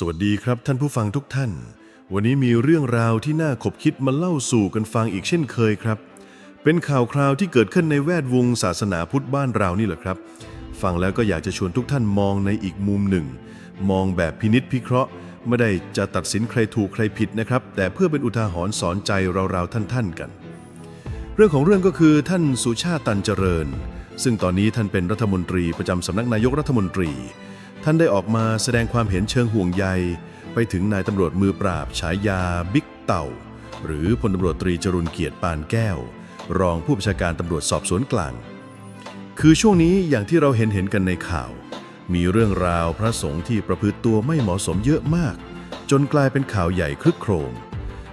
สวัสดีครับท่านผู้ฟังทุกท่าน วันนี้มีเรื่องราวที่น่าขบคิดมาเล่าสู่กันฟังอีกเช่นเคยครับ เป็นข่าวคราวที่เกิดขึ้นในแวดวงศาสนาพุทธบ้านเรานี่แหละครับ ฟังแล้วก็อยากจะชวนทุกท่านมองในอีกมุมหนึ่ง มองแบบพินิษพิเคราะห์ ไม่ได้จะตัดสินใครถูกใครผิดนะครับ แต่เพื่อเป็นอุทาหรณ์สอนใจเราๆท่านๆกัน เรื่องของเรื่องก็คือท่านสุชาติตันเจริญ ซึ่งตอนนี้ท่านเป็นรัฐมนตรีประจำสำนักนายกรัฐมนตรี ท่านได้ออกมาแสดงความเห็นเชิงห่วงใย ไปถึงนายตำรวจมือปราบฉายาบิ๊กเต่า หรือพลตำรวจตรีจรุนเกียรติปานแก้ว รองผู้บัญชาการตำรวจสอบสวนกลาง คือช่วงนี้อย่างที่เราเห็นเห็นกันในข่าว มีเรื่องราวพระสงฆ์ที่ประพฤติตัวไม่เหมาะสมเยอะมาก จนกลายเป็นข่าวใหญ่คลึกโครม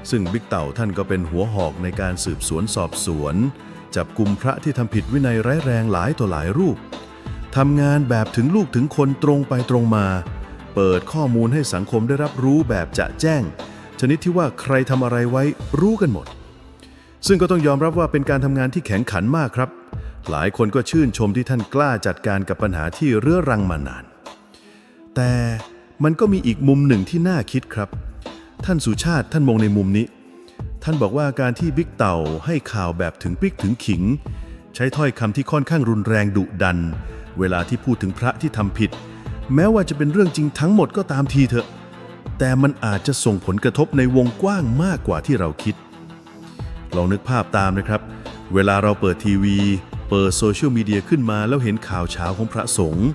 ซึ่งบิ๊กเต่าท่านก็เป็นหัวหอกในการสืบสวนสอบสวน จับกลุ่มพระที่ทำผิดวินัยร้ายแรงหลายต่อหลายรูป ทำงานแบบถึงลูกถึงคนตรงไปตรงมา เปิดข้อมูลให้สังคมได้รับรู้แบบจะแจ้ง ชนิดที่ว่าใครทำอะไรไว้รู้กันหมด ซึ่งก็ต้องยอมรับว่าเป็นการทำงานที่แข็งขันมากครับ หลายคนก็ชื่นชมที่ท่านกล้าจัดการกับปัญหาที่เรื้อรังมานาน แต่มันก็มีอีกมุมหนึ่งที่น่าคิดครับ ท่านสุชาติท่านมองในมุมนี้ ท่านบอกว่าการที่บิ๊กเต่าให้ข่าวแบบถึงพริกถึงขิง ใช้ถ้อยคำที่ค่อนข้างรุนแรงดุดัน เวลาที่พูดถึงพระที่ทำผิด แม้ว่าจะเป็นเรื่องจริงทั้งหมดก็ตามทีเถอะ แต่มันอาจจะส่งผลกระทบในวงกว้างมากกว่าที่เราคิด ลองนึกภาพตามนะครับ เวลาเราเปิดทีวี เปิดโซเชียลมีเดียขึ้นมาแล้วเห็นข่าวเช้าของพระสงฆ์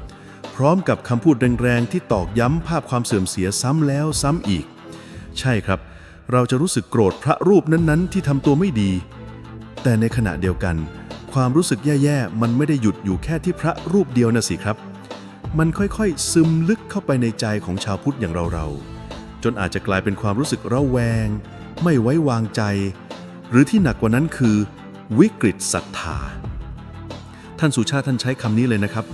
พร้อมกับคำพูดแรงๆที่ตอกย้ำภาพความเสื่อมเสียซ้ำแล้วซ้ำอีก ใช่ครับ เราจะรู้สึกโกรธพระรูปนั้นๆ ที่ทำตัวไม่ดี แต่ในขณะเดียวกัน ความรู้สึกแย่ๆ มันไม่ได้หยุดอยู่แค่ที่พระรูปเดียวนะสิครับ มันค่อยๆ ซึมลึกเข้าไปในใจของชาวพุทธอย่างเราๆ จนอาจจะกลายเป็นความรู้สึกระแวง ไม่ไว้วางใจ หรือที่หนักกว่านั้นคือ วิกฤตศรัทธา ท่านสุชาติท่านใช้คำนี้เลยนะครับ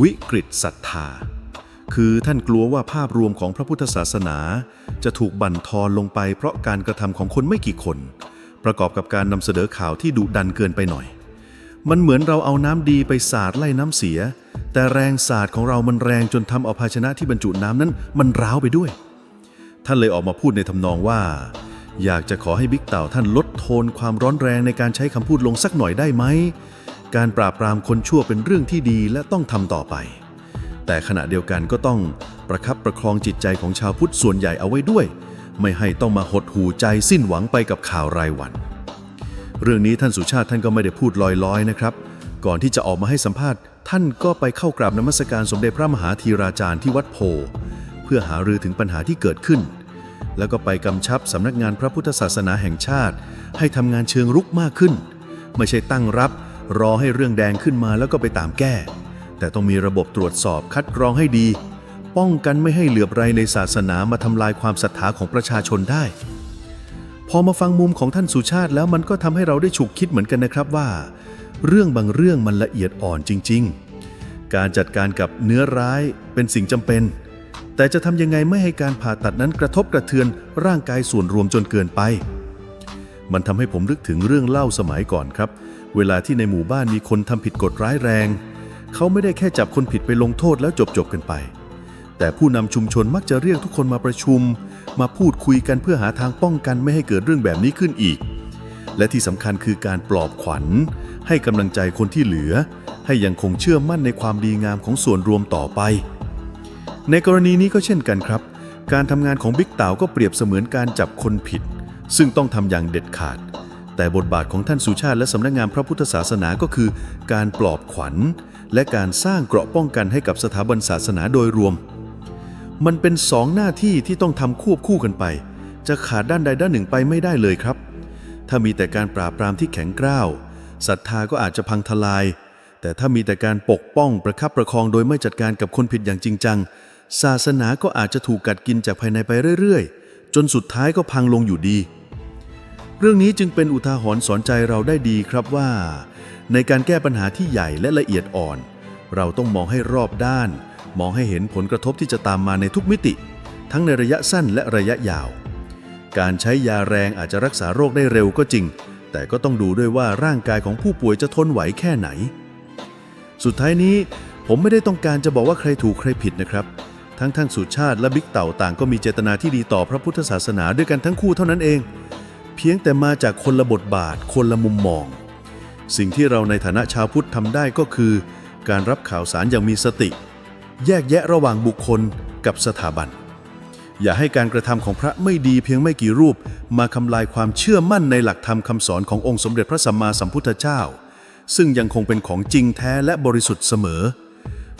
วิกฤตศรัทธา คือท่านกลัวว่าภาพรวมของพระพุทธศาสนา จะถูกบั่นทอนลงไปเพราะการกระทำของคนไม่กี่คน ประกอบกับการนำเสนอข่าวที่ดุดันเกินไปหน่อย มันเหมือนเราเอาน้ำดีไปสาดไล่น้ำเสีย แต่แรงสาดของเรามันแรงจนทำเอาภาชนะที่บรรจุน้ำนั้นมันร้าวไปด้วย ท่านเลยออกมาพูดในทำนองว่า อยากจะขอให้บิ๊กเต่าท่านลดโทนความร้อนแรงในการใช้คำพูดลงสักหน่อยได้ไหม การปราบปรามคนชั่วเป็นเรื่องที่ดีและต้องทำต่อไป แต่ขณะเดียวกันก็ต้องประคับประคองจิตใจของชาวพุทธส่วนใหญ่เอาไว้ด้วย ไม่ให้ต้องมาหดหูใจสิ้นหวังไปกับข่าวรายวัน เรื่องนี้ท่านสุชาติท่านก็ไม่ได้พูดลอยๆนะครับ ก่อนที่จะออกมาให้สัมภาษณ์ ท่านก็ไปเข้ากราบนมัสการสมเด็จพระมหาธีราจารย์ที่วัดโพ เพื่อหารือถึงปัญหาที่เกิดขึ้น แล้วก็ไปกำชับสำนักงานพระพุทธศาสนาแห่งชาติ ให้ทำงานเชิงรุกมากขึ้น ไม่ใช่ตั้งรับ รอให้เรื่องแดงขึ้นมาแล้วก็ไปตามแก้ แต่ต้องมีระบบตรวจสอบคัดกรองให้ดี ป้องกันไม่ให้เหลือบไรในศาสนามาทำลายความศรัทธาของประชาชนได้ พอมาฟังมุมของท่านสุชาติแล้วมันก็ทำให้เราได้ฉุกคิดเหมือนกันนะครับว่า เรื่องบางเรื่องมันละเอียดอ่อนจริง ๆ การจัดการกับเนื้อร้ายเป็นสิ่งจำเป็น แต่จะทำยังไงไม่ให้การผ่าตัดนั้นกระทบกระเทือนร่างกายส่วนรวมจนเกินไป มันทำให้ผมนึกถึงเรื่องเล่าสมัยก่อนครับ เวลาที่ในหมู่บ้านมีคนทำผิดกฎร้ายแรง เขาไม่ได้แค่จับคนผิดไปลงโทษแล้วจบจบๆกันไป แต่ผู้นำชุมชนมักจะเรียกทุกคนมาประชุม มาพูดคุยกันเพื่อหาทางป้องกันไม่ให้เกิดเรื่องแบบนี้ขึ้นอีก และที่สำคัญคือการปลอบขวัญ ให้กำลังใจคนที่เหลือ ให้ยังคงเชื่อมั่นในความดีงามของส่วนรวมต่อไป ในกรณีนี้ก็เช่นกันครับ การทำงานของบิ๊กเต๋าก็เปรียบเสมือนการจับคนผิด ซึ่งต้องทำอย่างเด็ดขาด แต่บทบาทของท่านสุชาติและสำนักงานพระพุทธศาสนาก็คือ การปลอบขวัญ และการสร้างเกราะป้องกันให้กับสถาบันศาสนาโดยรวม มันเป็นสองหน้าที่ที่ต้องทำควบคู่กันไป จะขาดด้านใดด้านหนึ่งไปไม่ได้เลยครับ ถ้ามีแต่การปราบปรามที่แข็งกร้าวศรัทธาก็อาจจะพังทลาย แต่ถ้ามีแต่การปกป้องประคับประคองโดยไม่จัดการกับคนผิดอย่างจริงจัง ศาสนาก็อาจจะถูกกัดกินจากภายในไปเรื่อยๆ จนสุดท้ายก็พังลงอยู่ดี เรื่องนี้จึงเป็นอุทาหรณ์สอนใจเราได้ดีครับว่า ในการแก้ปัญหาที่ใหญ่และละเอียดอ่อน เราต้องมองให้รอบด้าน มองให้เห็นผลกระทบที่จะตามมาในทุกมิติ ทั้งในระยะสั้นและระยะยาว การใช้ยาแรงอาจจะรักษาโรคได้เร็วก็จริง แต่ก็ต้องดูด้วยว่าร่างกายของผู้ป่วยจะทนไหวแค่ไหน สุดท้ายนี้ผมไม่ได้ต้องการจะบอกว่าใครถูกใครผิดนะครับ ทั้งท่านสุชาติและบิ๊กเต่าต่างก็มีเจตนาที่ดีต่อพระพุทธศาสนาด้วยกันทั้งคู่เท่านั้นเอง เพียงแต่มาจากคนละบทบาท คนละมุมมอง สิ่งที่เราในฐานะชาวพุทธทำได้ก็คือ การรับข่าวสารอย่างมีสติ แยกแยะระหว่างบุคคลกับสถาบัน อย่าให้การกระทำของพระไม่ดีเพียงไม่กี่รูป มาทำลายความเชื่อมั่นในหลักธรรมคำสอนขององค์สมเด็จพระสัมมาสัมพุทธเจ้า ซึ่งยังคงเป็นของจริงแท้และบริสุทธิ์เสมอ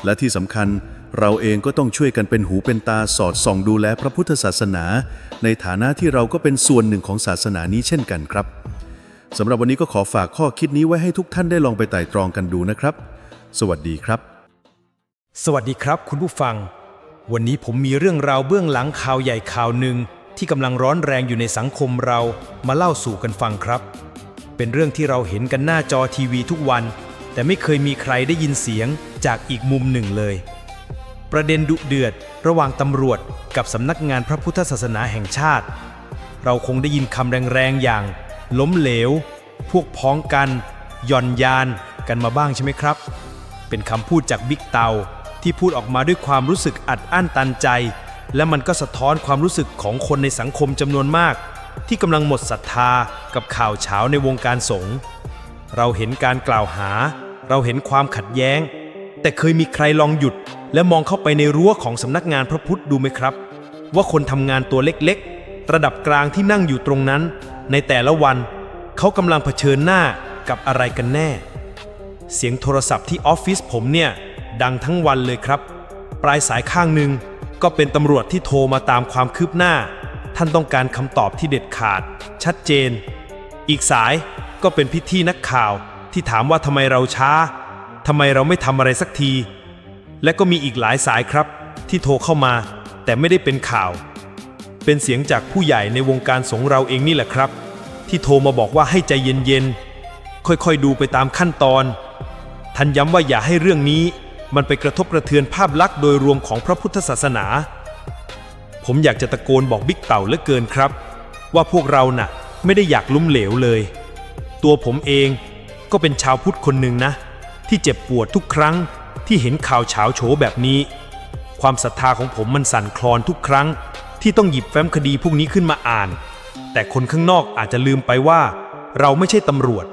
และที่สำคัญเราเองก็ต้องช่วยกันเป็นหูเป็นตาสอดส่องดูแลพระพุทธศาสนา ในฐานะที่เราก็เป็นส่วนหนึ่งของศาสนานี้เช่นกันครับสำหรับวันนี้ก็ขอฝากข้อคิดนี้ไว้ให้ทุกท่านได้ลองไปไต่ตรองกันดูนะครับ สวัสดีครับ สวัสดีครับคุณผู้ฟัง วันนี้ผมมีเรื่องราวเบื้องหลังข่าวใหญ่ข่าวหนึ่งที่กำลังร้อนแรงอยู่ในสังคมเรามาเล่าสู่กันฟังครับ เป็นเรื่องที่เราเห็นกันหน้าจอทีวีทุกวัน แต่ไม่เคยมีใครได้ยินเสียงจากอีกมุมหนึ่งเลย ประเด็นดุเดือด ระหว่างตำรวจกับสำนักงานพระพุทธศาสนาแห่งชาติ เราคงได้ยินคำแรงๆอย่าง ล้มเหลว พวกพ้องกันย่อนยานกันมาบ้างใช่ไหมครับ เป็นคำพูดจากบิ๊กเตา ที่พูดออกมาด้วยความรู้สึกอัดอั้นตันใจ และมันก็สะท้อนความรู้สึกของคนในสังคมจำนวนมาก ที่กำลังหมดศรัทธากับข่าวเช้าในวงการสงฆ์เราเห็นการกล่าวหา เราเห็นความขัดแย้ง แต่เคยมีใครลองหยุด และมองเข้าไปในรั้วของสำนักงานพระพุทธดูไหมครับ ว่าคนทำงานตัวเล็กๆ ระดับกลางที่นั่งอยู่ตรงนั้น ในแต่ละวัน เขากำลังเผชิญหน้ากับอะไรกันแน่ เสียงโทรศัพท์ที่ออฟฟิศผมเนี่ย ดังทั้งวันเลยครับ ปลายสายข้างหนึ่งก็เป็นตำรวจที่โทรมาตามความคืบหน้า ท่านต้องการคำตอบที่เด็ดขาด ชัดเจน อีกสายก็เป็นพิธีนักข่าวที่ถามว่าทำไมเราช้าทำไมเราไม่ทำอะไรสักที และก็มีอีกหลายสายครับ ที่โทรเข้ามา แต่ไม่ได้เป็นข่าว เป็นเสียงจากผู้ใหญ่ในวงการสงเราเองนี่แหละครับ ที่โทรมาบอกว่าให้ใจเย็นๆค่อยๆดูไปตามขั้นตอน ท่านย้ำว่าอย่าให้เรื่องนี้ มันไปกระทบกระเทือนภาพลักษณ์โดยรวมของพระพุทธศาสนา ผมอยากจะตะโกนบอกบิ๊กเต่าเหลือเกินครับ ว่าพวกเราน่ะไม่ได้อยากลุ้มเหลวเลย ตัวผมเองก็เป็นชาวพุทธคนหนึ่งนะ ที่เจ็บปวดทุกครั้งที่เห็นข่าวเฉาโฉแบบนี้ ความศรัทธาของผมมันสั่นคลอนทุกครั้ง ที่ต้องหยิบแฟ้มคดีพวกนี้ขึ้นมาอ่าน แต่คนข้างนอกอาจจะลืมไปว่า เราไม่ใช่ตำรวจ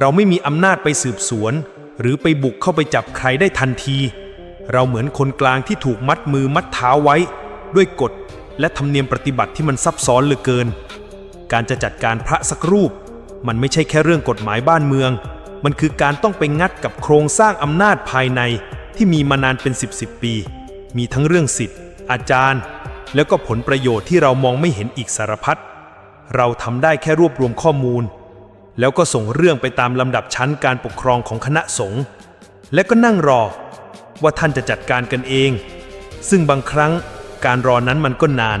เราไม่มีอำนาจไปสืบสวน หรือไปบุกเข้าไปจับใครได้ทันที เราเหมือนคนกลางที่ถูกมัดมือมัดเท้าไว้ ด้วยกฎและธรรมเนียมปฏิบัติที่มันซับซ้อนเหลือเกิน การจะจัดการพระสักรูป มันไม่ใช่แค่เรื่องกฎหมายบ้านเมือง มันคือการต้องไปงัดกับโครงสร้างอำนาจภายในที่มีมานานเป็น 10บสปี มีทั้งเรื่องสิทธิ์ อาจารย์ แล้วก็ผลประโยชน์ที่เรามองไม่เห็นอีกสารพัดเราทำได้แค่รวบรวมข้อมูล แล้วก็ส่งเรื่องไปตามลำดับชั้นการปกครองของคณะสงฆ์และก็นั่งรอว่าท่านจะจัดการกันเอง ซึ่งบางครั้งการรอนั้นมันก็นาน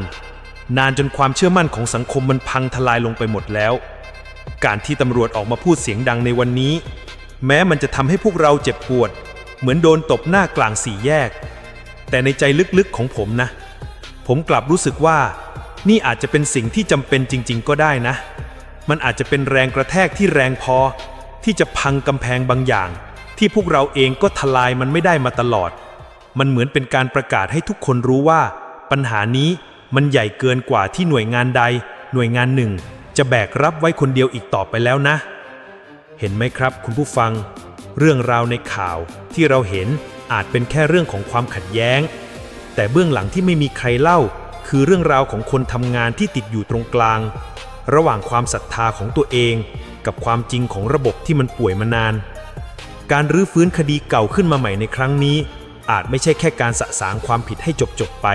นานจนความเชื่อมั่นของสังคมมันพังทลายลงไปหมดแล้ว การที่ตำรวจออกมาพูดเสียงดังในวันนี้ แม้มันจะทำให้พวกเราเจ็บปวด เหมือนโดนตบหน้ากลางสี่แยก แต่ในใจลึกๆของผมนะ ผมกลับรู้สึกว่า นี่อาจจะเป็นสิ่งที่จำเป็นจริง ๆ ก็ได้นะ มันอาจจะเป็นแรงกระแทกที่แรงพอ ที่จะพังกำแพงบางอย่าง ที่พวกเราเองก็ทลายมันไม่ได้มาตลอด มันเหมือนเป็นการประกาศให้ทุกคนรู้ว่า ปัญหานี้มันใหญ่เกินกว่าที่หน่วยงานใด หน่วยงานหนึ่ง จะแบกรับไว้คนเดียวอีกต่อไปแล้วนะ เห็นไหมครับ คุณผู้ฟัง เรื่องราวในข่าวที่เราเห็นอาจเป็นแค่เรื่องของความขัดแย้ง แต่เบื้องหลังที่ไม่มีใครเล่า คือเรื่องราวของคนทำงานที่ติดอยู่ตรงกลาง ระหว่างความศรัทธาของตัวเอง กับความจริงของระบบที่มันป่วยมานาน การรื้อฟื้นคดีเก่าขึ้นมาใหม่ในครั้งนี้ อาจไม่ใช่แค่การสะสางความผิดให้จบๆไป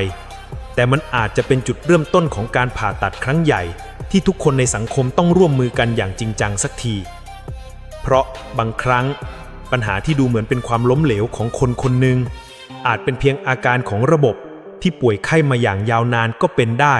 แต่มันอาจจะเป็นจุดเริ่มต้นของการผ่าตัดครั้งใหญ่ ที่ทุกคนในสังคมต้องร่วมมือกันอย่างจริงจังสักที เพราะบางครั้ง ปัญหาที่ดูเหมือนเป็นความล้มเหลวของคนคนหนึ่งอาจเป็นเพียงอาการของระบบที่ป่วยไข้มาอย่างยาวนานก็เป็นได้